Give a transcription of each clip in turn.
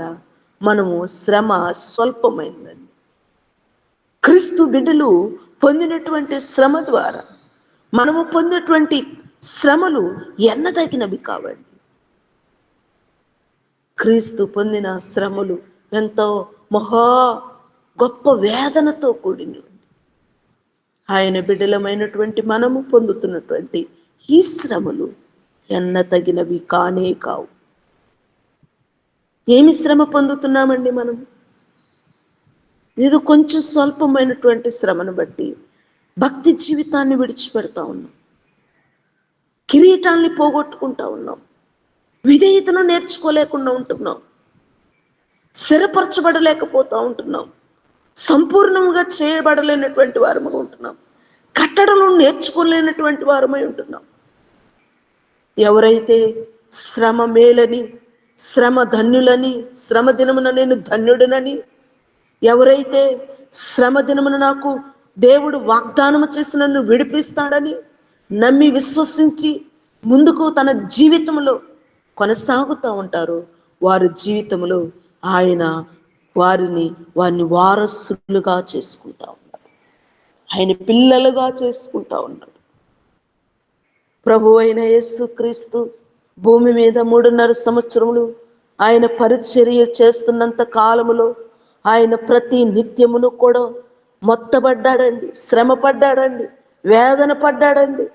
ద్వారా మనము శ్రమ స్వల్పమైందండి. క్రీస్తు బిడ్డలు పొందినటువంటి శ్రమ ద్వారా మనము పొందినటువంటి శ్రమలు ఎన్నదగినవి కావండి. క్రీస్తు పొందిన శ్రమలు ఎంతో మహా గొప్ప వేదనతో కూడినవి. ఆయన బిడ్డలమైనటువంటి మనము పొందుతున్నటువంటి ఈ శ్రమలు ఎన్న తగినవి కానే కావు. ఏమి శ్రమ పొందుతున్నామండి మనం? ఏదో కొంచెం స్వల్పమైనటువంటి శ్రమను బట్టి భక్తి జీవితాన్ని విడిచిపెడతా ఉన్నాం. కిరీటాన్ని పోగొట్టుకుంటా ఉన్నాం. విధేయతను నేర్చుకోలేకుండా ఉంటున్నాం. స్థిరపరచబడలేకపోతూ ఉంటున్నాం. సంపూర్ణంగా చేయబడలేనటువంటి వారముగా ఉంటున్నాం. కట్టడలు నేర్చుకోలేనటువంటి వారమై ఉంటున్నాం. ఎవరైతే శ్రమ మేలని శ్రమ ధన్యులని శ్రమ దినమున నేను ధన్యుడునని. ఎవరైతే శ్రమ దినమున నాకు దేవుడు వాగ్దానము చేసి నన్ను విడిపిస్తాడని నమ్మి విశ్వసించి ముందుకు తన జీవితంలో కొనసాగుతూ ఉంటారు వారి జీవితంలో ఆయన వారిని వారిని వారసులుగా చేసుకుంటా ఉన్నాడు ఆయన పిల్లలుగా చేసుకుంటా ఉన్నాడు ప్రభు అయిన యేసు క్రీస్తు భూమి మీద మూడున్నర సంవత్సరములు ఆయన పరిచర్య చేస్తున్నంత కాలములో ఆయన ప్రతి నిత్యమును కూడా మొత్తబడ్డాడండి. శ్రమ పడ్డాడండి వేదన పడ్డాడండి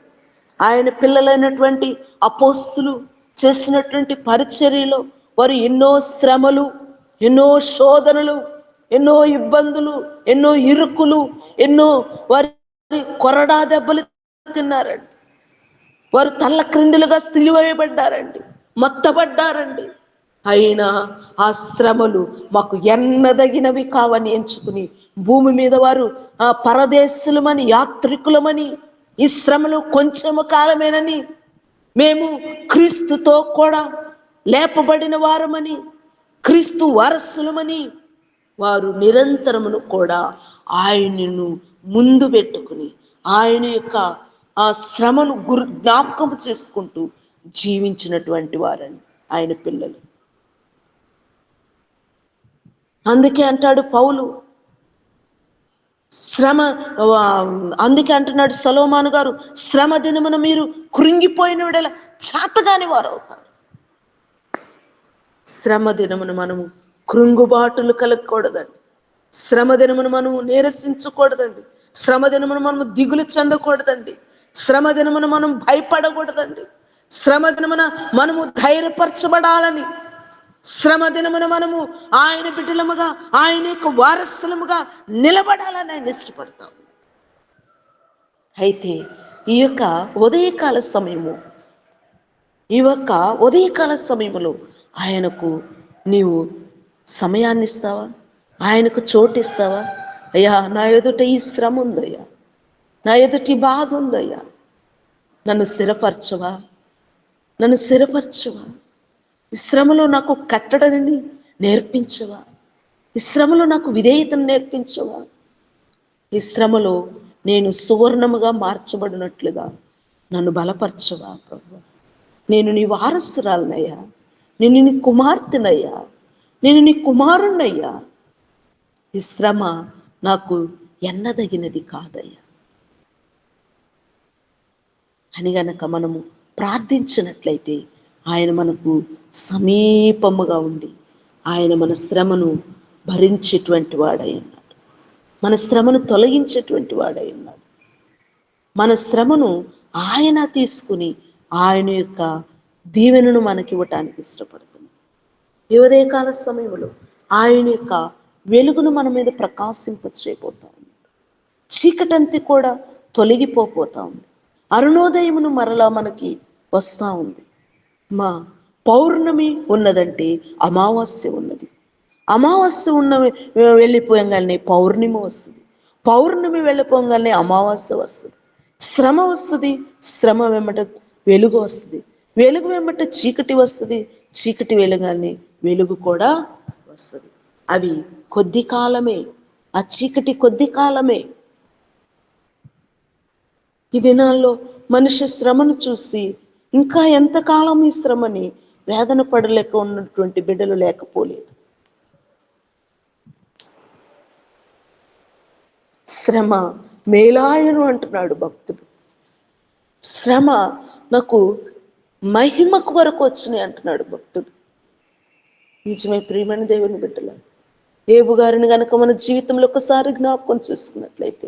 ఆయన పిల్లలైనటువంటి అపోస్తులు చేసినటువంటి పరిచర్యలో వారు ఎన్నో శ్రమలు ఎన్నో శోధనలు ఎన్నో ఇబ్బందులు ఎన్నో ఇరుకులు ఎన్నో వారి కొరడా దెబ్బలు తిన్నారండి. వారు తల్ల క్రిందులుగా స్థిలివేయబడ్డారండి మొత్తబడ్డారండి. అయినా ఆ శ్రమలు మాకు ఎన్నదగినవి కావని ఎంచుకుని భూమి మీద వారు ఆ పరదేశులమని యాత్రికులమని ఈ శ్రమలు కొంచెము కాలమేనని మేము క్రీస్తుతో కూడా లేపబడిన వారమని క్రీస్తు వారసులమని వారు నిరంతరమును కూడా ఆయనను ముందు పెట్టుకుని ఆయన యొక్క ఆ శ్రమను గురు జ్ఞాపకం చేసుకుంటూ జీవించినటువంటి వారని ఆయన పిల్లలు. అందుకే అంటాడు పౌలు శ్రమ అందుకే అంటున్నాడు సలోమాను గారు శ్రమ దినమున మీరు కృంగిపోయిన విడల చాతగాని వారు అవుతారు శ్రమ దినమున మనము కృంగుబాటులు కలగకూడదండి. శ్రమ దినమును మనము నీరసించకూడదండి. శ్రమ దినమును మనము దిగులు చెందకూడదండి. శ్రమ దినమున మనం భయపడకూడదండి. శ్రమ దినమున మనము ధైర్యపరచబడాలని. శ్రమ దినమున మనము ఆయన బిడ్డలముగా ఆయన యొక్క వారసులముగా నిలబడాలని ఆయన ఇష్టపడతాం. అయితే ఈ యొక్క ఉదయకాల సమయము ఈ యొక్క ఉదయకాల సమయంలో ఆయనకు నీవు సమయాన్ని ఇస్తావా ఆయనకు చోటిస్తావా? అయ్యా నా ఎదుట ఈ శ్రమ ఉందయ్యా. నా ఎదుటి బాధ ఉందయ్యా నన్ను స్థిరపరచవా? నన్ను స్థిరపరచవా? ఈ శ్రమలో నాకు కట్టడని నేర్పించవా? ఈ శ్రమలో నాకు విధేయతను నేర్పించవా? ఈ శ్రమలో నేను సువర్ణముగా మార్చబడినట్లుగా నన్ను బలపరచవా ప్రభు? నేను నీ వారసురాలనయ్యా. నేను నీ కుమార్తెనయ్యా. నేను నీ కుమారుణ్ణయ్యా. ఈ శ్రమ నాకు ఎన్నదగినది కాదయ్యా. అని గనక మనము ప్రార్థించినట్లయితే ఆయన మనకు సమీపముగా ఉండి ఆయన మన శ్రమను భరించేటువంటి వాడై ఉన్నాడు. మన శ్రమను తొలగించేటువంటి వాడై ఉన్నాడు. మన శ్రమను ఆయన తీసుకుని ఆయన యొక్క దీవెనను మనకి ఇవ్వటానికి ఇష్టపడుతుంది ఈ ఉదయకాల సమయంలో ఆయన యొక్క వెలుగును మన మీద ప్రకాశింపచేయబోతా ఉంది చీకటంతి కూడా తొలగిపోతా ఉంది. అరుణోదయమును మరలా మనకి వస్తా ఉంది. మా పౌర్ణమి ఉన్నదంటే అమావాస్య ఉన్నది. అమావాస్య ఉన్న వెళ్ళిపోయంగానే పౌర్ణమి వస్తుంది. పౌర్ణమి వెళ్ళిపోగానే అమావాస్య వస్తుంది. శ్రమ వస్తుంది శ్రమ వెంబట వెలుగు వస్తుంది. వెలుగు వెంబట చీకటి వస్తుంది చీకటి వెలుగానే వెలుగు కూడా వస్తుంది. అవి కొద్ది కాలమే ఆ చీకటి కొద్ది కాలమే. ఈ దినాల్లో మనిషి శ్రమను చూసి ఇంకా ఎంతకాలం ఈ శ్రమని వేదన పడలేక ఉన్నటువంటి బిడ్డలు లేకపోలేదు. శ్రమ మేలాయను అంటున్నాడు భక్తుడు. శ్రమ నాకు మహిమకు వరకు వచ్చినాయి అంటున్నాడు భక్తుడు. నిజమే ప్రియమైన దేవుని బిడ్డల ఏబు గారిని గనక మన జీవితంలో ఒకసారి జ్ఞాపకం చేసుకున్నట్లయితే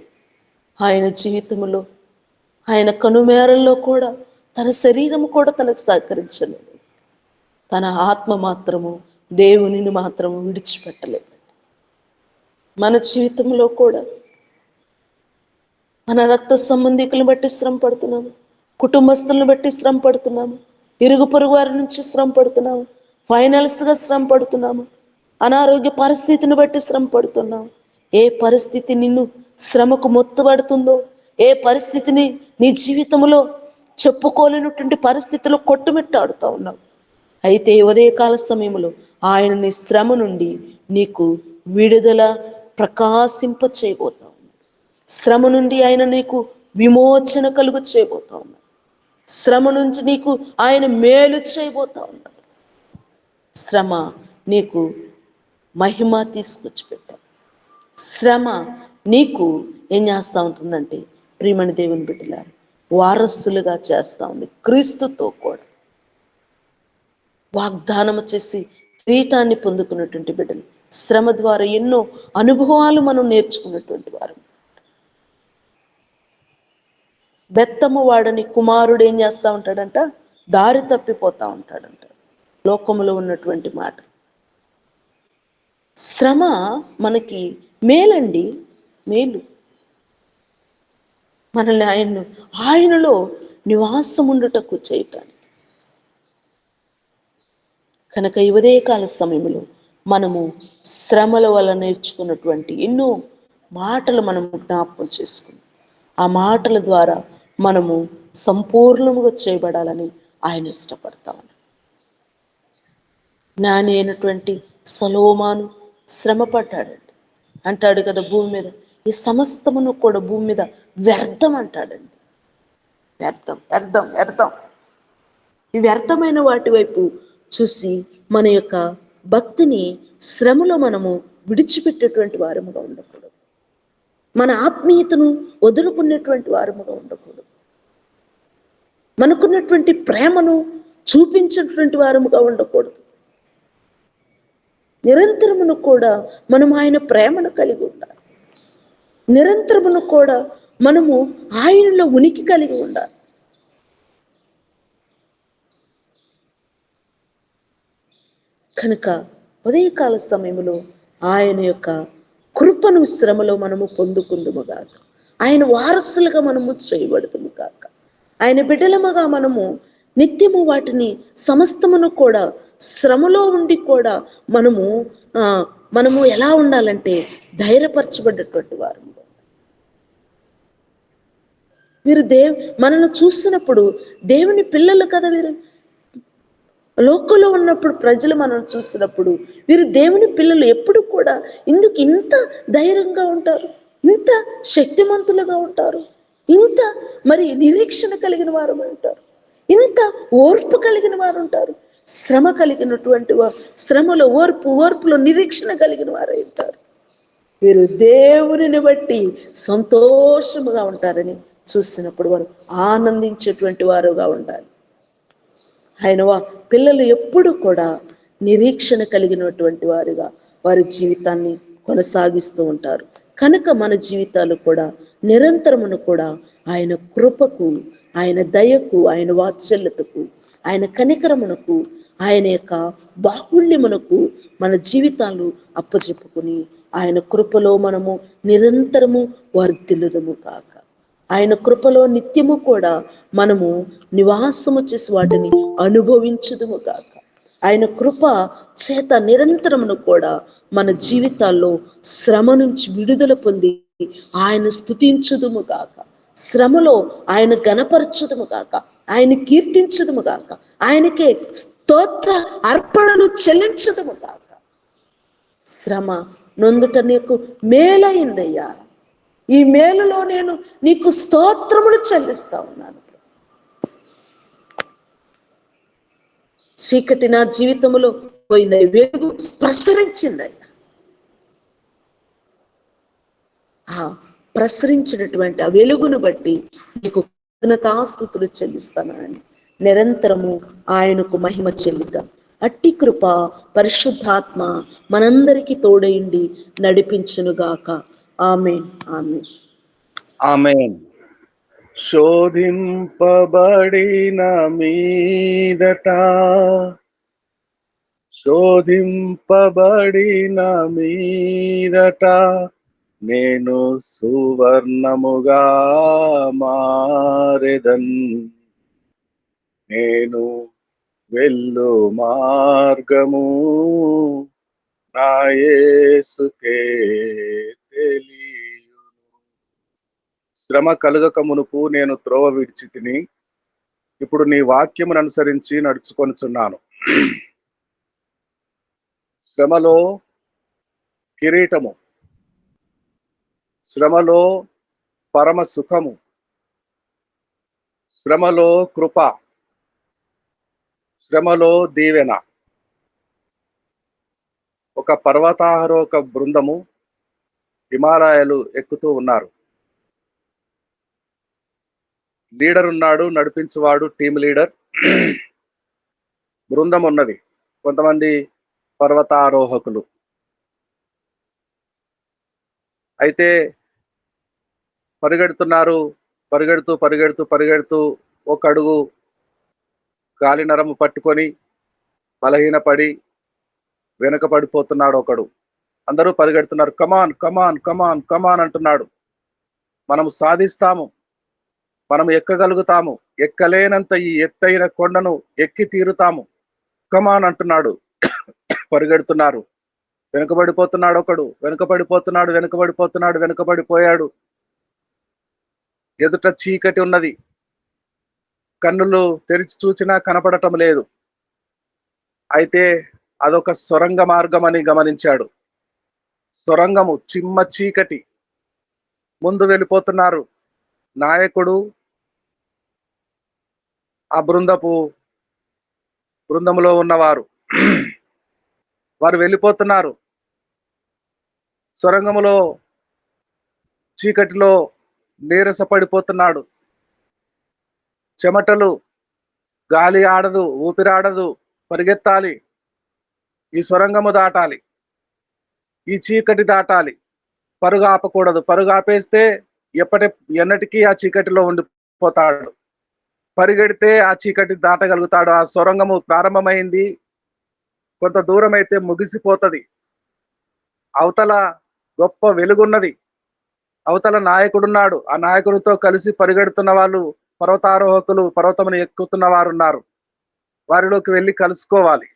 ఆయన జీవితంలో ఆయన కనుమేరల్లో కూడా తన శరీరం కూడా తనకు సహకరించలేదు. తన ఆత్మ మాత్రము దేవునిని మాత్రము విడిచిపెట్టలేదు. మన జీవితంలో కూడా మన రక్త సంబంధికులను బట్టి శ్రమ పడుతున్నాము కుటుంబస్తులను బట్టి శ్రమ పడుతున్నాము ఇరుగు పొరుగు వారి నుంచి శ్రమ పడుతున్నాము ఫైనల్స్గా శ్రమ పడుతున్నాము అనారోగ్య పరిస్థితిని బట్టి శ్రమ పడుతున్నాము ఏ పరిస్థితి నిన్ను శ్రమకు మొత్తబడుతుందో ఏ పరిస్థితిని నీ జీవితంలో చెప్పుకోలేనటువంటి పరిస్థితులు కొట్టుమిట్టాడుతూ ఉన్నావు. అయితే ఉదయకాల సమయంలో ఆయన నీ శ్రమ నుండి నీకు విడుదల ప్రకాశింప చేయబోతా ఉన్నాడు. శ్రమ నుండి ఆయన నీకు విమోచన కలుగు చేయబోతా ఉన్నాడు. శ్రమ నుంచి నీకు ఆయన మేలు చేయబోతా ఉన్నాడు. శ్రమ నీకు మహిమ తీసుకొచ్చి పెట్టాలి శ్రమ నీకు ఏం చేస్తూ ఉంటుందంటే ప్రియమణి దేవుని బిడ్డలారు వారసులుగా చేస్తా ఉంది. క్రీస్తుతో కూడా వాగ్దానము చేసి కిరీటాన్ని పొందుకున్నటువంటి బిడ్డలు శ్రమ ద్వారా ఎన్నో అనుభవాలు మనం నేర్చుకున్నటువంటి వారు. బెత్తము వాడని కుమారుడు ఏం చేస్తూ ఉంటాడంట? దారి తప్పిపోతా ఉంటాడంట. లోకములో ఉన్నటువంటి మాట. శ్రమ మనకి మేలండి మేలు. మనల్ని ఆయన్ను ఆయనలో నివాసముండుటకు చేయటానికి కనుక ఈ ఉదయకాల సమయంలో మనము శ్రమల వల్ల నేర్చుకున్నటువంటి ఎన్నో మాటలు మనము జ్ఞాపకం చేసుకుందాం. ఆ మాటల ద్వారా మనము సంపూర్ణముగా చేయబడాలని ఆయన ఇష్టపడతా జ్ఞాని అయినటువంటి సలోమాను శ్రమ పడ్డాడండి అంటాడు కదా భూమి మీద ఈ సమస్తమును కూడా భూమి మీద వ్యర్థం అంటాడండి. వ్యర్థం వ్యర్థం వ్యర్థం. ఈ వ్యర్థమైన వాటి వైపు చూసి మన యొక్క భక్తిని శ్రమలో మనము విడిచిపెట్టేటువంటి వారముగా ఉండకూడదు. మన ఆత్మీయతను వదులుకునేటువంటి వారముగా ఉండకూడదు. మనకున్నటువంటి ప్రేమను చూపించినటువంటి వారముగా ఉండకూడదు. నిరంతరమును కూడా మనం ఆయన ప్రేమను కలిగి ఉండాలి. నిరంతరమును కూడా మనము ఆయనలో ఉనికి కలిగి ఉండాలి. కనుక ఉదయకాల సమయంలో ఆయన యొక్క కృపను శ్రమలో మనము పొందుకుందుము గాక. ఆయన వారసులుగా మనము చేయబడుతుము కాక ఆయన బిడ్డలముగా మనము నిత్యము వాటిని సమస్తమును కూడా శ్రమలో ఉండి కూడా మనము మనము ఎలా ఉండాలంటే ధైర్యపరచబడ్డటువంటి వారు వీరు దేవ్ మనల్ని చూస్తున్నప్పుడు దేవుని పిల్లలు కదా వీరు. లోకంలో ఉన్నప్పుడు ప్రజలు మనం చూస్తున్నప్పుడు వీరు దేవుని పిల్లలు ఎప్పుడు కూడా ఇందుకు ఇంత ధైర్యంగా ఉంటారు ఇంత శక్తిమంతులుగా ఉంటారు ఇంత మరి నిరీక్షణ కలిగిన వారు ఉంటారు ఇంత ఓర్పు కలిగిన వారు ఉంటారు శ్రమ కలిగినటువంటి శ్రమలో ఓర్పు ఓర్పులో నిరీక్షణ కలిగిన వారై ఉంటారు. వీరు దేవుని బట్టి సంతోషముగా ఉంటారని చూసినప్పుడు వారు ఆనందించేటువంటి వారుగా ఉండాలి. ఆయన పిల్లలు ఎప్పుడు కూడా నిరీక్షణ కలిగినటువంటి వారుగా వారి జీవితాన్ని కొనసాగిస్తూ ఉంటారు. కనుక మన జీవితాలు కూడా నిరంతరమును కూడా ఆయన కృపకు ఆయన దయకు ఆయన వాత్సల్యతకు ఆయన కనికరమునకు ఆయన యొక్క బాహుళ్యమునకు మన జీవితాలు అప్పచెప్పుకుని ఆయన కృపలో మనము నిరంతరము వర్ధిల్లుదము కాక ఆయన కృపలో నిత్యము కూడా మనము నివాసము చేసి వాటిని అనుభవించుదుము కాక ఆయన కృప చేత నిరంతరమును కూడా మన జీవితాల్లో శ్రమ నుంచి విడుదల పొంది ఆయన స్థుతించుదుము గాక. శ్రమలో ఆయన గణపరచుదుము కాక ఆయన కీర్తించుదుము కాక ఆయనకే స్తోత్ర అర్పణను చెల్లించుదుము కాక శ్రమ నొందుట నీకు మేలైందయ్యా. ఈ మేలులో నేను నీకు స్తోత్రములు చెల్లిస్తా ఉన్నాను. చీకటి నా జీవితంలో పోయింది వెలుగు ప్రసరించింది ఆ ప్రసరించినటువంటి ఆ వెలుగును బట్టి నీకు కృతజ్ఞతాస్థుతులు చెల్లిస్తానని నిరంతరము ఆయనకు మహిమ చెల్లిక. అట్టి కృప పరిశుద్ధాత్మ మనందరికీ తోడైండి నడిపించునుగాక. Amen amen. ఆమెన్. శోధింపబడిన మీదట శోధింపబడిన మీదట నేను సువర్ణముగా మారెదన్. నేను వెళ్ళు మార్గము నాయేసుకే శ్రమ కలుగక మునుపు నేను త్రోవ విడిచి తిని ఇప్పుడు నీ వాక్యమును అనుసరించి నడుచుకొనిచున్నాను. శ్రమలో కిరీటము. శ్రమలో పరమ సుఖము. శ్రమలో కృప. శ్రమలో దీవెన. ఒక పర్వతారోహక బృందము. హిమాలయాలు ఎక్కుతూ ఉన్నారు. లీడర్ ఉన్నాడు నడిపించేవాడు టీమ్ లీడర్. బృందం ఉన్నది. కొంతమంది పర్వతారోహకులు. అయితే పరిగెడుతున్నారు పరిగెడుతూ పరిగెడుతూ పరిగెడుతూ ఒక అడుగు గాలి నరము పట్టుకొని బలహీనపడి వెనుక పడిపోతున్నాడు ఒకడు. అందరూ పరిగెడుతున్నారు. కమాన్ కమాన్ కమాన్ కమాన్ అంటున్నాడు. మనము సాధిస్తాము. మనం ఎక్కగలుగుతాము. ఎక్కలేనంత ఈ ఎత్తైన కొండను ఎక్కి తీరుతాము. కమాన్ అంటున్నాడు. పరిగెడుతున్నారు. వెనుకబడిపోతున్నాడు ఒకడు. వెనుకబడిపోతున్నాడు వెనుకబడిపోతున్నాడు వెనుకబడిపోయాడు. ఎదుట చీకటి ఉన్నది. కన్నులు తెరిచి చూసినా కనపడటం లేదు. అయితే అదొక సొరంగ మార్గం అని గమనించాడు. సొరంగము చిమ్మ చీకటి. ముందు వెళ్ళిపోతున్నారు. నాయకుడు ఆ బృందపు బృందంలో ఉన్నవారు. వారు వెళ్ళిపోతున్నారు. సొరంగములో చీకటిలో నీరసపడిపోతున్నాడు. చెమటలు గాలి ఆడదు ఊపిరాడదు పరిగెత్తాలి. ఈ సొరంగము దాటాలి. ఈ చీకటి దాటాలి. పరుగు ఆపకూడదు పరుగు ఆపేస్తే ఎప్పటి ఎన్నటికీ ఆ చీకటిలో ఉండిపోతాడు. పరిగెడితే ఆ చీకటి దాటగలుగుతాడు. ఆ సొరంగము ప్రారంభమైంది. కొంత దూరం అయితే ముగిసిపోతుంది. అవతల గొప్ప వెలుగున్నది. అవతల నాయకుడున్నాడు. ఆ నాయకుడితో కలిసి పరిగెడుతున్న వాళ్ళు పర్వతారోహకులు పర్వతమును ఎక్కుతున్న వారు ఉన్నారు వారిలోకి వెళ్ళి కలుసుకోవాలి.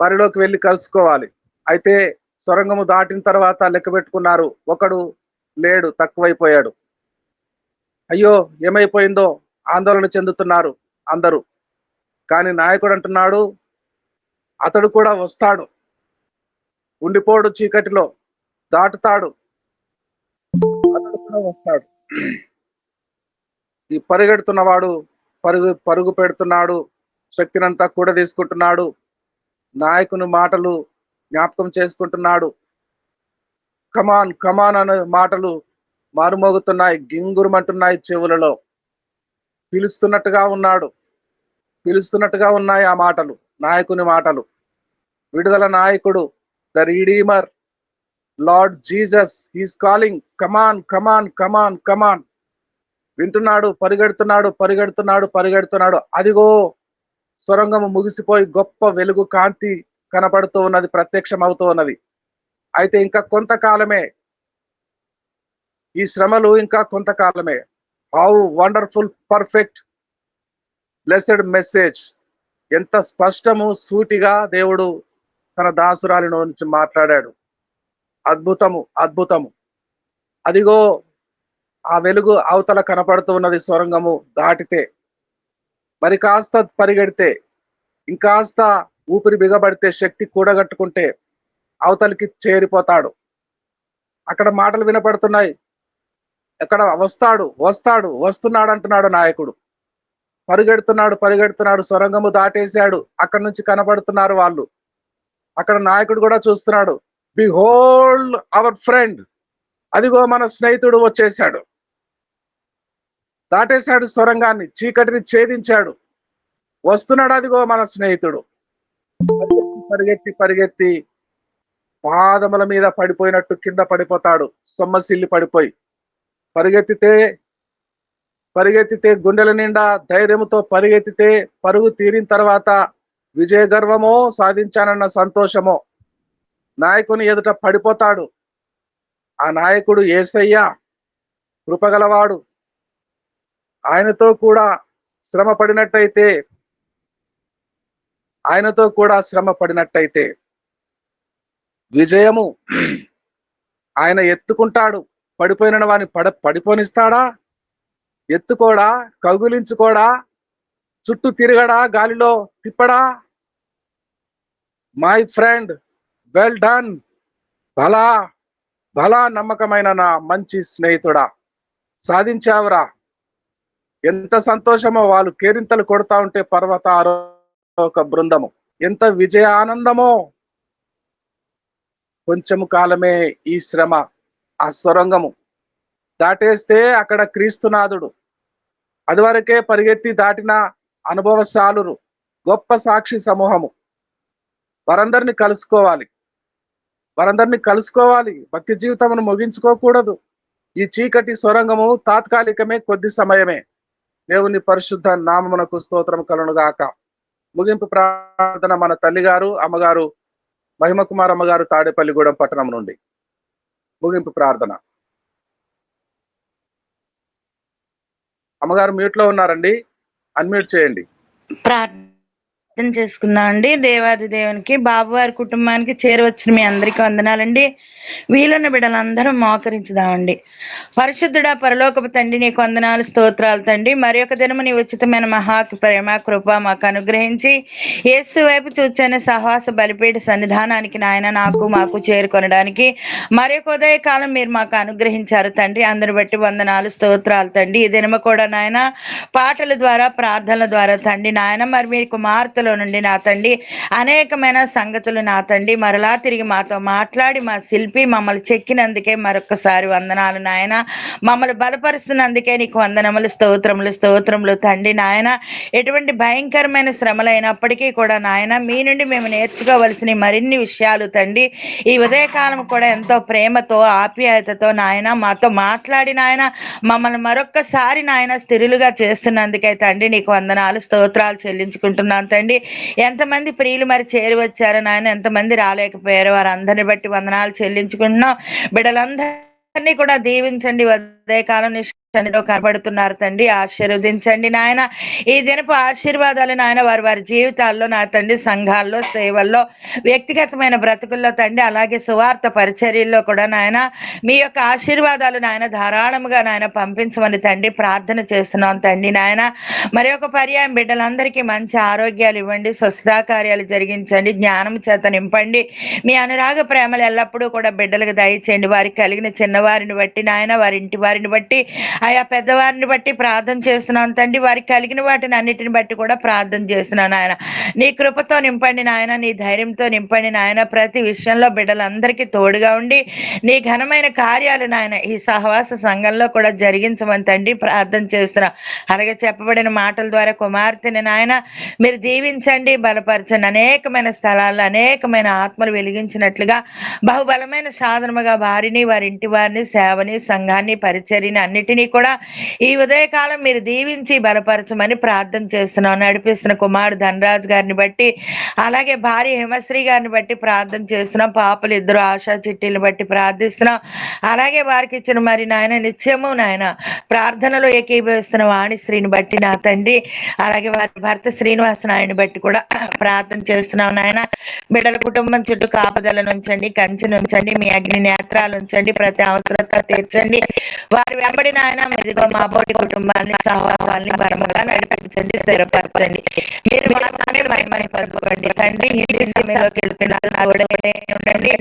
వారిలోకి వెళ్ళి కలుసుకోవాలి. అయితే సొరంగము దాటిన తర్వాత లెక్క పెట్టుకున్నారు. ఒకడు లేడు తక్కువైపోయాడు. అయ్యో ఏమైపోయిందో? ఆందోళన చెందుతున్నారు అందరూ. కానీ నాయకుడు అంటున్నాడు అతడు కూడా వస్తాడు. ఉండిపోడు చీకటిలో దాటుతాడు. అతడు కూడా వస్తాడు. ఈ పరిగెడుతున్నవాడు పరుగు పరుగు పెడుతున్నాడు. శక్తినంతా కూడా తీసుకుంటున్నాడు నాయకుని మాటలు జ్ఞాపకం చేసుకుంటున్నాడు. కమాన్ కమాన్ అనే మాటలు మారుమోగుతున్నాయి గింగురమంటున్నాయి చెవులలో. పిలుస్తున్నట్టుగా ఉన్నాడు. పిలుస్తున్నట్టుగా ఉన్నాయి ఆ మాటలు నాయకుని మాటలు. విడుదల నాయకుడు the redeemer lord Jesus he's calling come on come on come on come on వింటున్నాడు పరిగెడుతున్నాడు పరిగెడుతున్నాడు పరిగెడుతున్నాడు. అదిగో సొరంగము ముగిసిపోయి గొప్ప వెలుగు కాంతి కనపడుతూ ఉన్నది ప్రత్యక్షం అవుతూ ఉన్నది. అయితే ఇంకా కొంతకాలమే ఈ శ్రమలు ఇంకా కొంతకాలమే. How wonderful perfect blessed message ఎంత స్పష్టము సూటిగా దేవుడు తన దాసురాలి నుంచి మాట్లాడాడు. అద్భుతము అద్భుతము. అదిగో ఆ వెలుగు అవతల కనపడుతూ ఉన్నది సొరంగము దాటితే మరి కాస్త పరిగెడితే ఇంకాస్త ఊపిరి బిగబడితే శక్తి కూడగట్టుకుంటే అవతలికి చేరిపోతాడు. అక్కడ మాటలు వినపడుతున్నాయి. ఎక్కడ వస్తాడు? వస్తాడు. వస్తున్నాడు అంటున్నాడు నాయకుడు. పరిగెడుతున్నాడు పరిగెడుతున్నాడు. సొరంగము దాటేశాడు. అక్కడ నుంచి కనపడుతున్నారు వాళ్ళు. అక్కడ నాయకుడు కూడా చూస్తున్నాడు. Behold our friend. అదిగో మన స్నేహితుడు వచ్చేసాడు దాటేశాడు సొరంగాన్ని. చీకటిని ఛేదించాడు. వస్తున్నాడు అదిగో మన స్నేహితుడు. పరిగెత్తి పరిగెత్తి పాదముల మీద పడిపోయినట్టు కింద పడిపోతాడు. సొమ్మసిల్లి పడిపోయి. పరిగెత్తితే పరిగెత్తితే గుండెల నిండా ధైర్యముతో పరిగెత్తితే పరుగు తీరిన తర్వాత విజయ గర్వమో సాధించానన్న సంతోషమో నాయకుని ఎదుట పడిపోతాడు. ఆ నాయకుడు ఏసయ్య కృపగలవాడు. ఆయనతో కూడా శ్రమ పడినట్టయితే ఆయనతో కూడా శ్రమ పడినట్టయితే విజయము ఆయన ఎత్తుకుంటాడు. పడిపోయిన వాని పడ పడిపోనిస్తాడా? ఎత్తుకోడా? కగులించుకోడా? చుట్టూ తిరగడా? గాలిలో తిప్పడా? My friend well done. బలా బలా నమ్మకమైన నా మంచి స్నేహితుడా. సాధించావురా. ఎంత సంతోషమో వాళ్ళు కేరింతలు కొడతా ఉంటే పర్వత ఒక బృందము. ఎంత విజయానందమో! కొంచెము కాలమే ఈ శ్రమ ఆ సొరంగము. దాటేస్తే అక్కడ క్రీస్తునాథుడు. అదివరకే పరిగెత్తి దాటిన అనుభవశాలురు గొప్ప సాక్షి సమూహము. వారందరిని కలుసుకోవాలి. వారందరిని కలుసుకోవాలి. భక్తి జీవితమును ముగించుకోకూడదు. ఈ చీకటి సొరంగము తాత్కాలికమే కొద్ది సమయమే. దేవుని పరిశుద్ధ నామమునకు స్తోత్రం కలునుగాక ముగింపు ప్రార్థన మన తల్లిగారు అమ్మగారు మహిమ కుమార్ అమ్మగారు తాడేపల్లిగూడెం పట్టణం నుండి. ముగింపు ప్రార్థన. అమ్మగారు మ్యూట్లో ఉన్నారండి. అన్మ్యూట్ చేయండి. ప్రార్థన చేసుకుందాం అండి. దేవాది దేవునికి బాబువారి కుటుంబానికి చేరవచ్చిన మీ అందరికీ వందనాలండి. వీలున్న బిడ్డలందరూ మోకరించుదామండి పరిశుద్ధుడా పరలోకపు తండ్రి నీకు వందనాలు స్తోత్రాలు తండ్రి. మరి ఒక దినము నీ ఉచితమైన మహా ప్రేమ కృప మాకు అనుగ్రహించి యేసు వైపు చూచని సహవాస బలిపేట సన్నిధానానికి నాయన నాకు మాకు చేరుకొనడానికి మరి ఒక ఉదయకాలం మీరు మాకు అనుగ్రహించారు తండ్రి. అందరి బట్టి వందనాలు స్తోత్రాలు తండ్రి. ఈ దినము కూడా నాయన పాటల ద్వారా ప్రార్థనల ద్వారా తండ్రి నాయన. మరి మీ కుమార్తెలో నుండి నా తండ్రి అనేకమైన సంగతులు నా తండ్రి మరలా తిరిగి మాతో మాట్లాడి మా శిల్పి మమ్మల్ని చెక్కినందుకే మరొకసారి వందనాలు నాయన. మమ్మల్ని బలపరుస్తున్నందుకే నీకు వందనములు స్తోత్రములు స్తోత్రములు తండ్రి నాయన. ఎటువంటి భయంకరమైన శ్రమలైనప్పటికీ కూడా నాయన మీ నుండి మేము నేర్చుకోవలసిన మరిన్ని విషయాలు తండ్రి ఈ ఉదయకాలం కూడా ఎంతో ప్రేమతో ఆప్యాయతతో నాయన మాతో మాట్లాడి నాయన మమ్మల్ని మరొక్కసారి నాయన స్థిరులుగా చేస్తున్నందుకే తండ్రి నీకు వందనాలు స్తోత్రాలు చెల్లించుకుంటున్నాను తండ్రి. ఎంతమంది ప్రియులు మరి చేరి వచ్చారు నాయన ఎంతమంది రాలేకపోయారు వారందరిని బట్టి వందనాలు చెల్లించుకుంటున్నాం. బిడ్డలందరినీ కూడా దీవించండి. ఉదయకాలం కాలం సన్నిధిలో కనబడుతున్నారు తండ్రి. ఆశీర్వదించండి నాయన. ఈ దినపు ఆశీర్వాదాలు నాయన వారి వారి జీవితాల్లో నా తండ్రి సంఘాల్లో సేవల్లో వ్యక్తిగతమైన బ్రతుకుల్లో తండ్రి అలాగే సువార్త పరిచర్యల్లో కూడా నాయన మీ యొక్క ఆశీర్వాదాలు నాయన ధారాళముగా నాయన పంపించమని తండ్రి ప్రార్థన చేస్తున్నాం తండ్రి నాయన. మరి ఒక పర్యాయం బిడ్డలందరికీ మంచి ఆరోగ్యాలు ఇవ్వండి స్వస్థా కార్యాలు జరిగించండి జ్ఞానం చేత నింపండి. మీ అనురాగ ప్రేమలు ఎల్లప్పుడూ కూడా బిడ్డలకు దయచేయండి. వారికి కలిగిన చిన్నవారిని బట్టి నాయన వారి ఇంటి వారిని బట్టి ఆయా పెద్దవారిని బట్టి ప్రార్థన చేస్తున్నాను తండ్రి. వారికి కలిగిన వాటిని అన్నిటిని బట్టి కూడా ప్రార్థన చేస్తున్నాను ఆయన. నీ కృపతో నింపండి నాయన నీ ధైర్యంతో నింపండి నాయన. ప్రతి విషయంలో బిడ్డలందరికీ తోడుగా ఉండి నీ ఘనమైన కార్యాలు నాయన ఈ సహవాస సంఘంలో కూడా జరిగించమని తండ్రి ప్రార్థన చేస్తున్నా. అలాగే చెప్పబడిన మాటల ద్వారా కుమార్తెని నాయన మీరు దీవించండి బలపరచండి. అనేకమైన స్థలాల్లో అనేకమైన ఆత్మలు వెలిగించినట్లుగా బహుబలమైన సాధనముగా వారిని వారి ఇంటి వారిని సేవని సంఘాన్ని పరిచర్ని అన్నిటినీ కూడా ఈ ఉదయకాలం మీరు దీవించి బలపరచమని ప్రార్థన చేస్తున్నాం. నడిపిస్తున్న కుమారుడు ధనరాజు గారిని బట్టి అలాగే భార్య హిమశ్రీ గారిని బట్టి ప్రార్థన చేస్తున్నాం. పాపలు ఇద్దరు ఆశా చిట్టీలు బట్టి ప్రార్థిస్తున్నాం. అలాగే వారికి ఇచ్చిన మరి నాయన నిత్యము నాయన ప్రార్థనలో ఏకీభవిస్తున్న వాణిశ్రీని బట్టి నా తండ్రి అలాగే వారి భర్త శ్రీనివాస నాయుని బట్టి కూడా ప్రార్థన చేస్తున్నాం నాయన. బిడ్డల కుటుంబం చుట్టూ కాపదల నుంచండి కంచె నుంచండి మీ అగ్ని నేత్రాలు ఉంచండి ప్రతి అవసరత తీర్చండి. వారి వెంబడి నాయన ఇదిగో మా బోటి కుటుంబాన్ని సహవాసాన్ని బలముగా నడిపించండి స్థిరపరచండి మీరు మాత్రమే మహిమని పలుకోండి తండ్రి ఇంటి సమయంలోకి వెళ్తున్నారు నా గొడవలే ఉండండి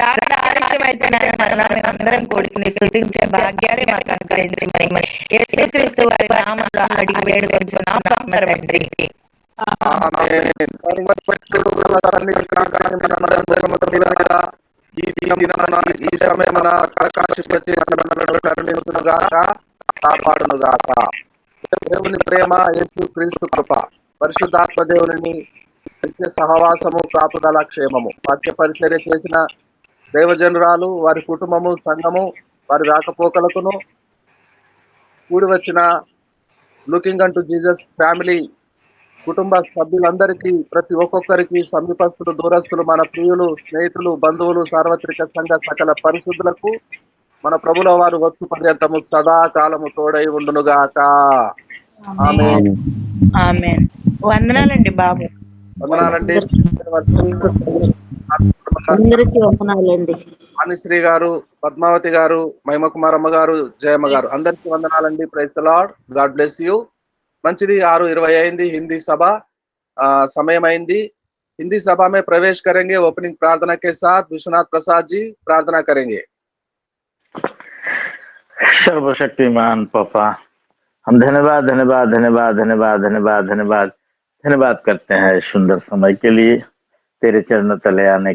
రాకడ ఆలస్యం అయితే నాయన మరలా మేమందరం స్థుతించే భాగ్యాన్ని మాకు అనుగ్రహించి మహిమ యేసుక్రీస్తు వారి నామంలో అడిగి వేడుకొంచున్నాం పరమ తండ్రి ఈ దినమున ఈ సమయమున ప్రకాశింపచేసి మనలను కాపాడునుగాక దేవుని ప్రేమ యేసు క్రీస్తు కృప పరిశుద్ధాత్మ దేవుని నిత్య సహవాసము కాపుదల క్షేమము. వాక్య పరిచర్య చేసిన దైవజనురాలు వారి కుటుంబము సంఘము వారి రాకపోకలకును కూడి వచ్చిన లుకింగ్ అంటూ జీసస్ ఫ్యామిలీ కుటుంబ సభ్యులందరికీ ప్రతి ఒక్కొక్కరికి సమీపస్తులు దూరస్తులు మన ప్రియులు స్నేహితులు బంధువులు సార్వత్రిక సంఘ సకల పరిశుద్ధులకు మన ప్రభుల వారు వచ్చు పర్యంతము సదాకాలము తోడై ఉండునుగాక. ఆమె వందనాలండి బాబు. వందనాలండి. గారు పద్మావతి గారు మహిమ కుమారమ్మ గారు జయమ్మ గారు అందరికి వందనాలండి. Praise lord god bless you. మంచిది ఆరు ఇరవై అయింది హిందీ సభ. సమయం అయింది హిందీ సభ మే प्रवेश కరెంగే. ఓపెనింగ్ ప్రార్థన के साथ विश्वनाथ प्रसाद जी प्रार्थना सर्वशक्तिमान पापा। हम धन्यवाद धन्यवाद धन्यवाद धन्यवाद धन्यवाद धन्यवाद धन्यवाद करते हैं सुंदर समय के लिए। तेरे चरण तले आने